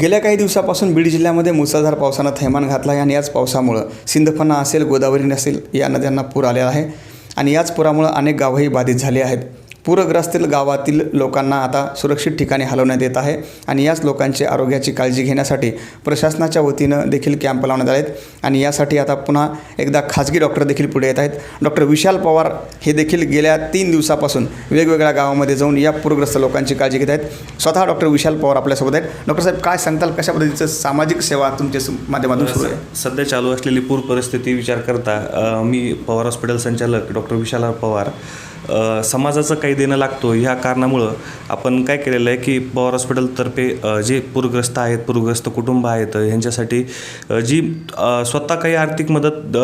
गेल्या काही दिवसापासून बीड जिल्ह्यामध्ये मुसळधार पावसानं थैमान घातला आहे आणि याच पावसामुळं सिंदफणा असेल गोदावरी असेल या नद्यांना पूर आलेला आहे. आणि याच पुरामुळं अनेक गावही बाधित झाली आहेत. पूरग्रस्त गावातील लोकांना आता सुरक्षित ठिकाणी हलवण्यात येत आहे आणि याच लोकांची आरोग्याची काळजी घेण्यासाठी प्रशासनाच्या वतीनं देखील कॅम्प लावण्यात आले आहेत आणि यासाठी आता पुन्हा एकदा खाजगी डॉक्टर देखील पुढे येत आहेत. डॉक्टर विशाल पवार हे देखील गेल्या तीन दिवसापासून वेगवेगळ्या गावामध्ये जाऊन या पूरग्रस्त लोकांची काळजी घेत आहेत. स्वतः डॉक्टर विशाल पवार आपल्यासोबत आहेत. डॉक्टर साहेब काय सांगताल? कशा पद्धतीचं सामाजिक सेवा तुमच्या माध्यमातून सुरू आहे? सध्या चालू असलेली पूर परिस्थिती विचार करता मी पवार हॉस्पिटल संचालक डॉक्टर विशाल पवार समाजाचं काही देणं लागतो ह्या कारणामुळं आपण काय केलेलं आहे की पवार हॉस्पिटलतर्फे जे पूरग्रस्त आहेत पूरग्रस्त कुटुंब आहेत यांच्यासाठी अ, जी स्वतः काही आर्थिक मदत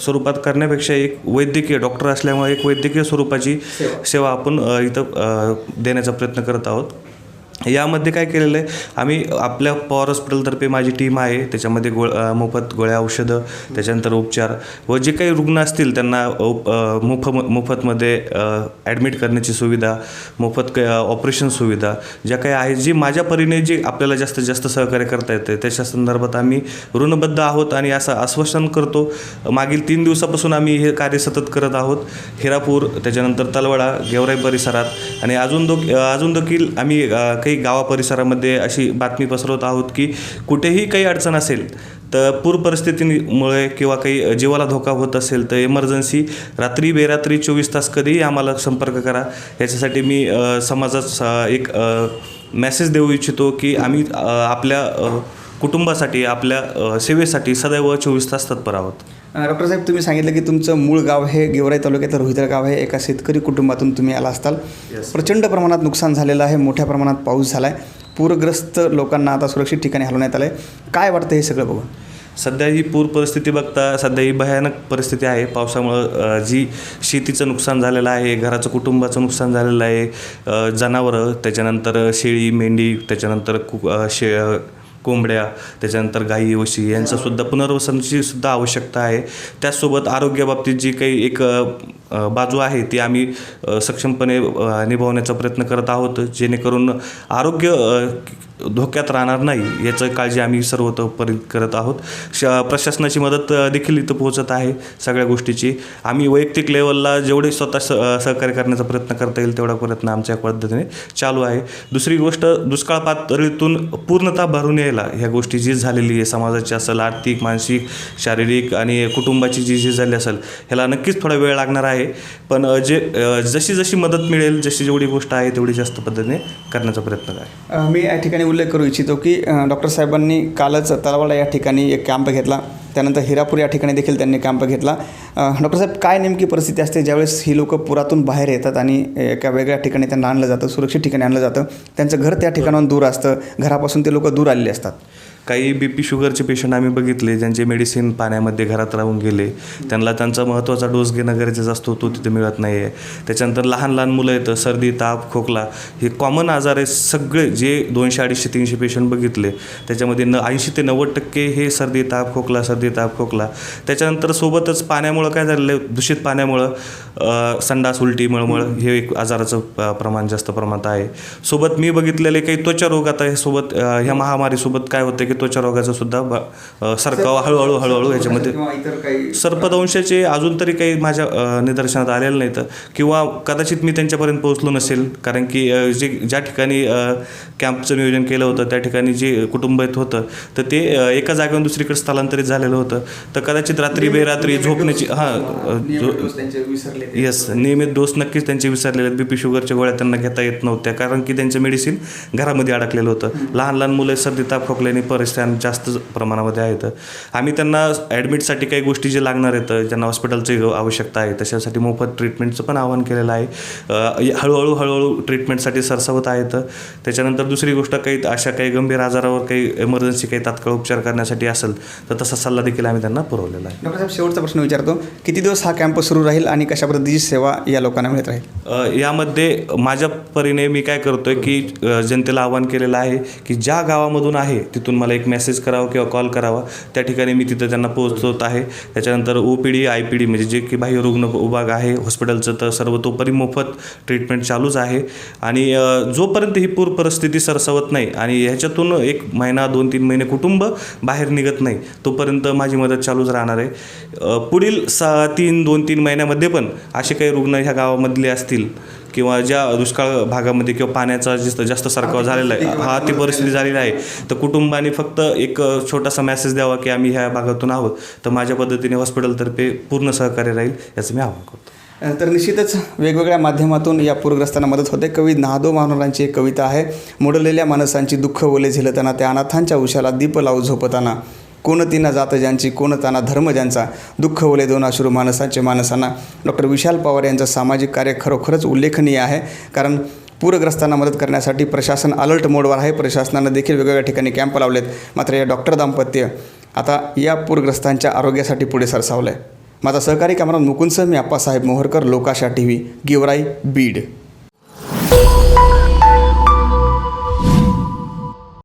स्वरूपात करण्यापेक्षा एक वैद्यकीय डॉक्टर असल्यामुळे एक वैद्यकीय स्वरूपाची सेवा. आपण इथं देण्याचा प्रयत्न करत आहोत. यामध्ये काय केलेलं आहे आम्ही आपल्या पॉवर हॉस्पिटलतर्फे माझी टीम आहे त्याच्यामध्ये गोळ मोफत गोळ्या औषधं त्याच्यानंतर उपचार व जे काही रुग्ण असतील त्यांना उप- मोफ मोफतमध्ये ॲडमिट करण्याची सुविधा मोफत क ऑपरेशन सुविधा ज्या काही आहेत जी माझ्या परीने जी आपल्याला जास्तीत जास्त सहकार्य करता येते त्याच्या संदर्भात आम्ही ऋणबद्ध आहोत आणि असं आश्वासन करतो. मागील तीन दिवसापासून आम्ही हे कार्य सतत करत आहोत. हिरापूर त्याच्यानंतर तलवडा गेवराई परिसरात आणि अजून दो अजून देखील आम्ही काही काही गावा परिसरामध्ये अशी बातमी पसरवत आहोत की कुठेही काही अडचण असेल तर पूर परिस्थितीमुळे किंवा काही जीवाला धोका होत असेल तर इमर्जन्सी रात्री बेरात्री चोवीस तास कधीही आम्हाला संपर्क करा. याच्यासाठी मी समाजात एक मेसेज देऊ इच्छितो की आम्ही आपल्या कुटुंबासाठी आपल्या सेवेसाठी सदैव चोवीस तास तत्पर आहोत. डॉक्टर साहेब तुम्ही सांगितलं की तुमचं मूळ गाव हे गेवराई तालुक्यातलं रोहितर गाव आहे. एका शेतकरी कुटुंबातून तुम्ही आला असताल. Yes. प्रचंड प्रमाणात नुकसान झालेलं आहे. मोठ्या प्रमाणात पाऊस झाला आहे पूरग्रस्त लोकांना आता सुरक्षित ठिकाणी हलवण्यात आलं आहे काय वाटतं हे सगळं बघून? सध्या ही पूर परिस्थिती बघता सध्या ही भयानक परिस्थिती आहे. पावसामुळं जी शेतीचं नुकसान झालेलं आहे घराचं कुटुंबाचं नुकसान झालेलं आहे जनावरं त्याच्यानंतर शेळी मेंढी त्याच्यानंतर कु शे कोंबड्या त्याच्यानंतर गाई वशी यांचंसुद्धा पुनर्वसनाची सुद्धा आवश्यकता आहे. त्याचसोबत आरोग्याबाबतीत जी काही एक बाजू आहे ती आम्ही सक्षमपणे निभावण्याचा प्रयत्न करत आहोत जेणेकरून आरोग्य धोक्यात राहणार नाही याचं काळजी आम्ही सर्वतोपरी करत आहोत. श प्रशासनाची मदत देखील इथं पोहोचत आहे सगळ्या गोष्टीची. आम्ही वैयक्तिक लेवलला जेवढे स्वतः स सहकार्य करण्याचा प्रयत्न करता येईल तेवढा प्रयत्न आमच्या पद्धतीने चालू आहे. दुसरी गोष्ट दुष्काळ पातळीतून पूर्णतः भरून यायला ह्या गोष्टी जी झालेली आहे समाजाची असेल आर्थिक मानसिक शारीरिक आणि कुटुंबाची जी जी झाली असेल ह्याला नक्कीच थोडा वेळ लागणार आहे. पण जे जशी जशी मदत मिळेल जशी जेवढी गोष्ट आहे तेवढी जास्त पद्धतीने करण्याचा प्रयत्न आहे मी या ठिकाणी उल्लेख करू इच्छितो की डॉक्टर साहेबांनी कालच तलावाडा या ठिकाणी एक कॅम्प घेतला. त्यानंतर हिरापूर या ठिकाणी देखील त्यांनी कॅम्प घेतला. डॉक्टर साहेब काय नेमकी परिस्थिती असते? ज्यावेळेस ही लोक पुरातून बाहेर येतात आणि एका वेगळ्या ठिकाणी त्यांना आणलं जातं सुरक्षित ठिकाणी आणलं जातं त्यांचं घर त्या ठिकाणाहून दूर असतं घरापासून ते लोक दूर आलेले असतात. काही बी पी शुगरचे पेशंट आम्ही बघितले ज्यांचे मेडिसिन पाण्यामध्ये घरात राहून गेले त्यांना त्यांचा महत्त्वाचा डोस घेणं गरजेचा असतो तो तिथे मिळत नाही आहे त्याच्यानंतर लहान लहान मुलं येतं सर्दी ताप खोकला हे कॉमन आजार आहे सगळे जे दोनशे अडीचशे तीनशे पेशंट बघितले. त्याच्यामध्ये न ऐंशी ते नव्वद टक्के हे सर्दी ताप खोकला सर्दी ताप खोकला. त्याच्यानंतर सोबतच पाण्यामुळं काय झालेलं आहे दूषित पाण्यामुळं संडास उलटी मळमळ हे एक आजाराचं प्रमाण जास्त प्रमाणात आहे. सोबत मी बघितलेले काही त्वचा रोग आता हे सोबत ह्या महामारीसोबत काय होतं की त्वचा रोगाचा सुद्धा सरकावा हळूहळू हळूहळू ह्याच्यामध्ये सर्पदंशाचे अजून तरी काही माझ्या निदर्शनात आलेलं नाहीत किंवा कदाचित मी त्यांच्यापर्यंत पोहोचलो नसेल कारण की जे ज्या ठिकाणी कॅम्पचं नियोजन केलं होतं त्या ठिकाणी जे कुटुंब येत होतं तर ते एका जागेवरून दुसरीकडे स्थलांतरित झालेलं होतं. तर कदाचित रात्री बेरात्री झोपण्याची हां येस नियमित डोस नक्कीच त्यांचे विसरलेले आहेत. बी पी शुगरच्या गोळ्या त्यांना घेता येत नव्हत्या कारण की त्यांचं मेडिसिन घरामध्ये अडकलेलं होतं. लहान लहान मुलं सर्दी ताप खोकल्याने परिस्थिती जास्त प्रमाणामध्ये आहेत. आम्ही त्यांना ॲडमिटसाठी काही गोष्टी जे लागणार आहेत ज्यांना हॉस्पिटलची आवश्यकता आहे तशासाठी मोफत ट्रीटमेंटचं पण आवाहन केलेलं आहे. हळूहळू हळूहळू ट्रीटमेंटसाठी सरसावत आहेत. त्याच्यानंतर दुसरी गोष्ट काही अशा काही गंभीर आजारावर काही इमर्जन्सी काही तात्काळ उपचार करण्यासाठी असेल तर तसा सल्ला देखील आम्ही त्यांना पुरवलेला आहे. डॉक्टर साहेब शेवटचा प्रश्न विचारतो किती दिवस हा कॅम्प सुरू राहील आणि कशा पद्धतीची सेवा या लोकांना मिळत राहील? यामध्ये माझ्या परीने मी काय करतोय की जनतेला आवाहन केलेलं आहे की ज्या गावामधून आहे तिथून मला मला एक मेसेज करावा किंवा कॉल करावा. त्या ठिकाणी मी तिथं त्यांना पोहोचवत आहे. त्याच्यानंतर O P D I P D म्हणजे जे की बाह्य रुग्ण विभाग आहे हॉस्पिटलचं तर सर्वतोपरी मोफत ट्रीटमेंट चालूच आहे. आणि जोपर्यंत ही पूर परिस्थिती सरसवत नाही आणि ह्याच्यातून एक महिना दोन तीन महिने कुटुंब बाहेर निघत नाही तोपर्यंत माझी मदत चालूच राहणार आहे. पुढील सा तीन दोन तीन महिन्यामध्ये पण असे काही रुग्ण ह्या गावामधले असतील. किंवा ज्या दुष्काळ भागामध्ये किंवा पाण्याचा जास्त जास्त सरकाव झालेला आहे हा ती परिस्थिती झालेली आहे. तर कुटुंबाने फक्त एक छोटासा मेसेज द्यावा की आम्ही ह्या भागातून आहोत. तर माझ्या पद्धतीने हॉस्पिटलतर्फे पूर्ण सहकार्य राहील याचं मी आवाहन करतो. तर निश्चितच वेगवेगळ्या माध्यमातून या पूरग्रस्तांना मदत होते. कवी नादो मानोरांची एक कविता आहे. मोडलेल्या माणसांची दुःख ओले झेलताना त्या अनाथांच्या उशाला दीप लावू झोपताना. कोण तिना जात ज्यांची कोण ताना धर्म ज्यांचा दुःख ओले दोन अश्रू माणसांचे माणसांना. डॉक्टर विशाल पवार यांचं सामाजिक कार्य खरोखरच उल्लेखनीय आहे. कारण पूरग्रस्तांना मदत करण्यासाठी प्रशासन अलर्ट मोडवर आहे. प्रशासनानं देखील वेगवेगळ्या ठिकाणी कॅम्प लावलेत. मात्र या डॉक्टर दाम्पत्य आता या पूरग्रस्तांच्या आरोग्यासाठी पुढे सरसावलं आहे माझा सहकारी कॅमेरा मुकुंदसह मी आप्पासाहेब मोहरकर लोकाशा टी व्ही गेवराई बीड.